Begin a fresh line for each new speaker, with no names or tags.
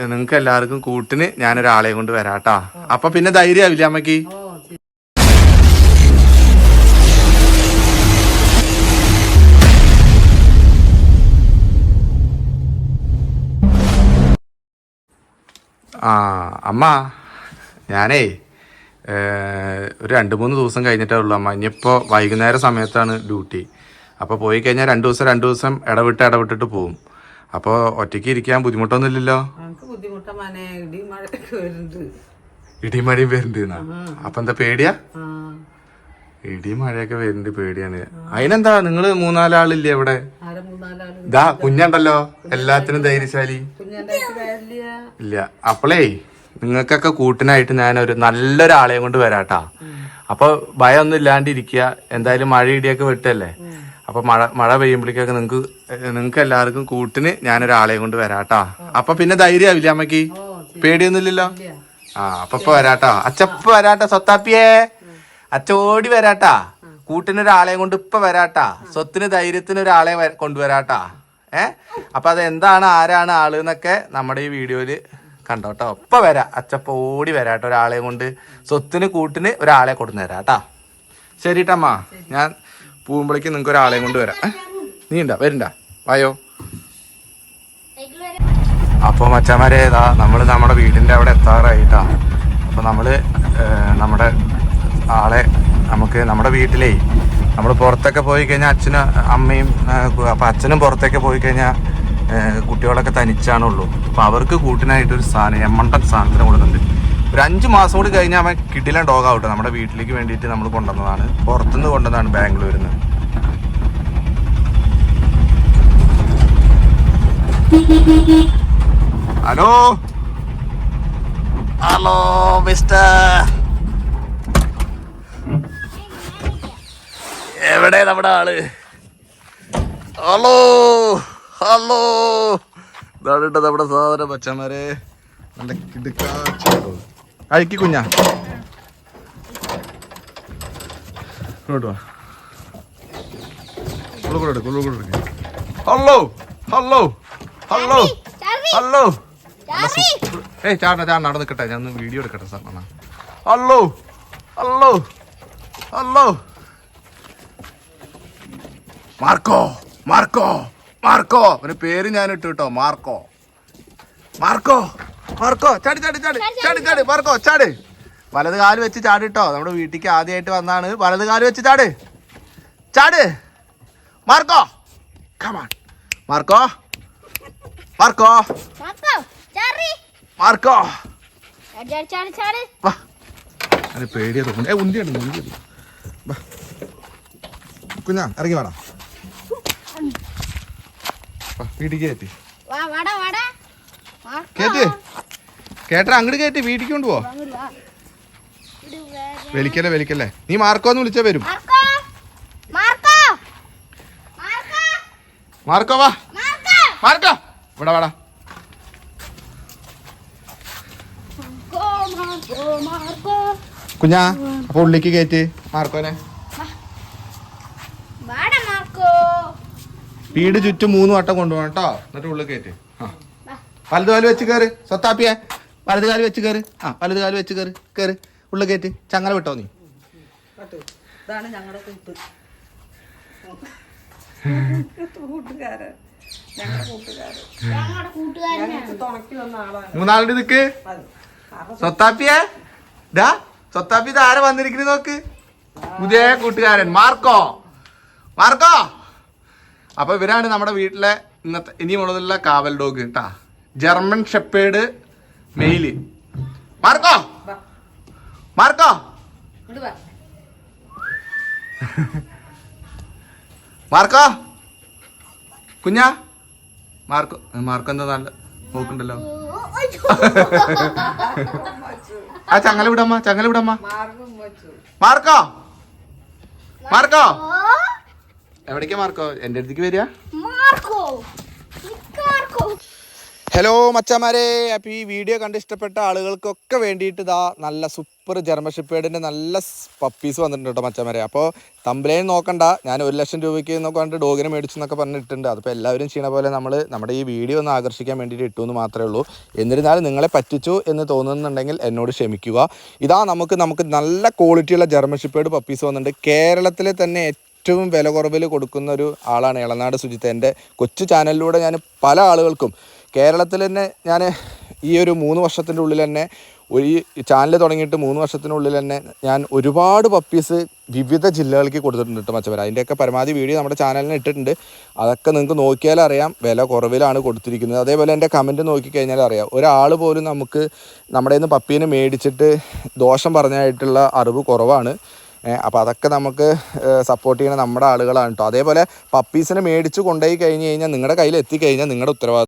നിങ്ങൾക്ക് എല്ലാവർക്കും കൂട്ടിന് ഞാനൊരാളെ കൊണ്ട് വരാട്ടാ. അപ്പൊ പിന്നെ ധൈര്യമാവില്ല
അമ്മയ്ക്ക്
ആ അമ്മ ഞാനേ ഒരു രണ്ട് മൂന്ന് ദിവസം കഴിഞ്ഞിട്ടേ ഉള്ളൂ അമ്മ. ഇനിയിപ്പോൾ വൈകുന്നേര സമയത്താണ് ഡ്യൂട്ടി. അപ്പോൾ പോയി കഴിഞ്ഞാൽ രണ്ട് ദിവസം രണ്ട് ദിവസം ഇടവിട്ട് ഇടവിട്ടിട്ട് പോവും. അപ്പോൾ ഒറ്റയ്ക്ക് ഇരിക്കാൻ ബുദ്ധിമുട്ടൊന്നുമില്ലല്ലോ?
ഇടിയും ബുദ്ധിമുട്ട മനെ. ഇടി മഴ ഒക്കെ വരുന്നുണ്ട്
അപ്പൊ എന്താ പേടിയാ?
ഇടിയും
ഇടി മഴയൊക്കെ വരുന്നുണ്ട് പേടിയാണ്. അതിനെന്താ? നിങ്ങൾ മൂന്നാലാളില്ലേ ഇവിടെ? ഇതാ കുഞ്ഞുണ്ടല്ലോ. എല്ലാത്തിനും ധൈര്യശാലി. ഇല്ല. അപ്പളേ നിങ്ങൾക്കൊക്കെ കൂട്ടിനായിട്ട് ഞാൻ ഒരു നല്ലൊരാളെയും കൊണ്ട് വരാട്ടാ. അപ്പൊ ഭയമൊന്നും ഇല്ലാണ്ടിരിക്കുക. എന്തായാലും മഴ ഇടിയൊക്കെ വിട്ടല്ലേ അപ്പൊ മഴ മഴ പെയ്യുമ്പോഴേക്കൊക്കെ നിങ്ങക്ക് നിങ്ങക്ക് എല്ലാവർക്കും കൂട്ടിന് ഞാനൊരാളെ കൊണ്ട് വരാട്ടാ. അപ്പൊ പിന്നെ ധൈര്യമാവില്ല
ശരി.
പേടിയൊന്നുമില്ലല്ലോ? ആ അപ്പൊ ഇപ്പൊ വരാട്ടാ. അച്ചപ്പ വരാട്ടാ സ്വത്താപ്പിയേ. അച്ചോടി വരാട്ടാ. കൂട്ടിനൊരാളെ കൊണ്ട് ഇപ്പൊ വരാട്ടാ. സ്വത്തിന് ധൈര്യത്തിന് ഒരാളെ വര- കൊണ്ടുവരാട്ടാ ഏ? അപ്പൊ അത് എന്താണ് ആരാണ് ആൾ എന്നൊക്കെ നമ്മുടെ ഈ വീഡിയോയിൽ കണ്ടോട്ടോ. ഇപ്പൊ വരാ. അച്ചപ്പ ഓടി വരാട്ടോ ഒരാളെ കൊണ്ട്. സ്വത്തിന് കൂട്ടിന് ഒരാളെ കൊണ്ടുവരാട്ടാ ശരിട്ടമ്മ. ഞാൻ പോകുമ്പോഴേക്കും നിങ്ങൾക്ക് ഒരാളെയും കൊണ്ട് വരാം? നീ ഉണ്ടാ വരണ്ട. വായോ. അപ്പോൾ മച്ചാമാരെ ഇതാ നമ്മൾ നമ്മുടെ വീടിന്റെ അവിടെ എത്താറായിട്ടാ. അപ്പോൾ നമ്മൾ നമ്മുടെ ആളെ നമുക്ക് നമ്മുടെ വീട്ടിലേ നമ്മൾ പുറത്തൊക്കെ പോയി കഴിഞ്ഞാൽ അച്ഛനും അമ്മയും അപ്പം അച്ഛനും പുറത്തൊക്കെ പോയി കഴിഞ്ഞാൽ കുട്ടികളൊക്കെ തനിച്ചാണുള്ളൂ. അപ്പോൾ അവർക്ക് കൂട്ടിനായിട്ടൊരു സാധനം എമ്മണ്ടൻ സാധനത്തിന് കൊടുക്കുന്നുണ്ട്. ഒരു അഞ്ച് മാസം കൂടി കഴിഞ്ഞാൽ അവൻ കിടിലൻ ഡോഗ് ആവട്ടെ. നമ്മുടെ വീട്ടിലേക്ക് വേണ്ടിയിട്ട് നമ്മൾ കൊണ്ടുവന്നതാണ്. പുറത്തുനിന്ന് കൊണ്ടുവന്നതാണ് ബാംഗ്ലൂരിൽ നിന്ന്. ഹലോ? Hello mister. എവിടെ നമ്മുടെ ആൾ? Hello hello. ഇതാണ് കേട്ടോ നമ്മുടെ സാധനം പച്ചമാരെ നല്ല കിടുക്കാച്ചോ അഴിക്കി കുഞ്ഞാ ഇങ്ങോട്ട്. Hello hello hello hello. ഏയ് ചാട ചാട അവിടെ നിൽക്കട്ടെ ഞാൻ വീഡിയോ എടുക്കട്ടെ സാർ. എന്നാ hello hello hello. Marco Marco Marco. അവന് പേര് ഞാൻ ഇട്ടു കേട്ടോ മാർക്കോ. മാർക്കോ. മാർക്കോ ചാടി ചാടി ചാടി. ചാടി ചാടി മാർക്കോ ചാടി. വലത് കാൽ വെച്ച് ചാടി കേട്ടോ നമ്മുടെ വീട്ടിലേക്ക് ആദ്യമായിട്ട് വന്നാണ്. വലത് കാൽ വെച്ച് ചാട്. ചാട്. Marco. Come on Marco. Marco. Marco അതിന് പേടിയാ തോന്നുന്നു. ഏ ഉന്തിയുണ്ട് ഉന്തിയുണ്ട് കുഞ്ഞാ ഇറങ്ങി വേണം വാ വീട്ടിൽ കയറ്റി
Wah,
കേട്ടാ അങ്ങോട്ട് കയറ്റി വീട്ടിൽ കൊണ്ടുപോ. വലിക്കല്ലേ വലിക്കല്ലേ നീ മാർക്കോന്ന് വിളിച്ചാ വരും. മാർക്കോ വാ. മാർക്കോ ഇവിടെ വാടാ. കുഞ്ഞാ അപ്പൊ ഉള്ളിക്ക് കയറ്റി മാർക്കോനെ. വീട് ചുറ്റും മൂന്ന് വട്ടം കൊണ്ടുപോകണം കേട്ടോ എന്നിട്ട് ഉള്ളിൽ കയറ്റി ആ വലത് കാൽ വെച്ച് കയറി സ്വത്താപ്പിയെ വലത് കാൽ വെച്ച് കയറ് ആ വലത് കാൽ വെച്ച് കയറ് കയറ് ഉള്ള കയറ്റ് ചങ്ങല വിട്ടോ നീ.
കേട്ടോ. ഇതാണ് ഞങ്ങളുടെ കൂട്ട്. കൂട്ടുകാരൻ.
മൂന്നാളുടെ നിക്ക്. സ്വത്താപ്പിയേ? ഡാ സ്വത്താപ്പി ഇത് വന്നിരിക്കുന്നു വന്നിരിക്കുന്നത് നോക്ക്. പുതിയ കൂട്ടുകാരൻ. മാർക്കോ? മാർക്കോ? അപ്പൊ ഇവരാണ് നമ്മുടെ വീട്ടിലെ ഇന്നത്തെ ഇനി മുതലുള്ള കാവൽ ഡോഗ് കേട്ടാ German shepherd male. Marco? Marco?
ഇങ്ങോട്ട് വാ.
മാർക്കോ? കുഞ്ഞാ? മാർക്കോ മാർക്കോ എന്താ നല്ല നോക്കണ്ടല്ലോ ആ ചങ്ങല വിടമ്മ ചങ്ങല വിടമ്മ. Marco Marco? എവിടേക്കാ മാർക്കോ? എന്റെ അടുത്തേക്ക് വരിക.
മാർക്കോ?
ഹലോ മച്ചാമാരെ. അപ്പോൾ ഈ വീഡിയോ കണ്ട് ഇഷ്ടപ്പെട്ട ആളുകൾക്കൊക്കെ വേണ്ടിയിട്ട് ഇതാ നല്ല സൂപ്പർ ജർമ്മൻ ഷിപ്പേഡിന്റെ നല്ല പപ്പീസ് വന്നിട്ടുണ്ട് കേട്ടോ മച്ചാമാരെ. അപ്പോൾ തമ്പ്ലൈൻ നോക്കണ്ട. ഞാൻ ഒരു ലക്ഷം രൂപയ്ക്ക് എന്നൊക്കെ പറഞ്ഞിട്ട് ഡോഗിനെ മേടിച്ചു എന്നൊക്കെ പറഞ്ഞിട്ടുണ്ട്. അതിപ്പോൾ എല്ലാവരും ചെയ്യണ പോലെ നമ്മൾ നമ്മുടെ ഈ വീഡിയോ ഒന്ന് ആകർഷിക്കാൻ വേണ്ടിയിട്ട് ഇട്ടു എന്ന് മാത്രമേ ഉള്ളൂ. എന്നിരുന്നാലും നിങ്ങളെ പറ്റിച്ചു എന്ന് തോന്നുന്നുണ്ടെങ്കിൽ എന്നോട് ക്ഷമിക്കുക. ഇതാ നമുക്ക് നമുക്ക് നല്ല ക്വാളിറ്റിയുള്ള ജർമ്മൻ ഷിപ്പേഡ് പപ്പീസ് വന്നിട്ടുണ്ട്. കേരളത്തിലെ തന്നെ ഏറ്റവും വില കുറവിൽ കൊടുക്കുന്ന ഒരു ആളാണ് ഇളനാട് സുജിത്ത് എന്റെ കൊച്ചു ചാനലിലൂടെ ഞാൻ പല ആളുകൾക്കും കേരളത്തിൽ തന്നെ ഞാൻ ഈ ഒരു മൂന്ന് വർഷത്തിന്റെ ഉള്ളിൽ തന്നെ ഒരു ചാനൽ തുടങ്ങിയിട്ട് മൂന്ന് വർഷത്തിനുള്ളിൽ തന്നെ ഞാൻ ഒരുപാട് പപ്പീസ് വിവിധ ജില്ലകൾക്ക് കൊടുത്തിട്ടുണ്ട് കേട്ടോ മച്ചവര. അതിന്റെയൊക്കെ പരമാവധി വീഡിയോ നമ്മുടെ ചാനലിന് ഇട്ടിട്ടുണ്ട്. അതൊക്കെ നിങ്ങൾക്ക് നോക്കിയാൽ അറിയാം. വില കുറവിലാണ് കൊടുത്തിരിക്കുന്നത്. അതേപോലെ എന്റെ കമന്റ് നോക്കിക്കഴിഞ്ഞാൽ അറിയാം. ഒരാൾ പോലും നമുക്ക് നമ്മുടെ നിന്ന് പപ്പീനെ മേടിച്ചിട്ട് ദോഷം പറഞ്ഞായിട്ടുള്ള അറിവ് കുറവാണ്. അപ്പോൾ അതൊക്കെ നമുക്ക് സപ്പോർട്ട് ചെയ്യുന്ന നമ്മുടെ ആളുകളാണ് കേട്ടോ. അതേപോലെ പപ്പീസിനെ മേടിച്ച് കൊണ്ടുപോയി കഴിഞ്ഞ് കഴിഞ്ഞാൽ നിങ്ങളുടെ കയ്യിൽ എത്തിക്കഴിഞ്ഞാൽ നിങ്ങളുടെ ഉത്തരവാദിത്വം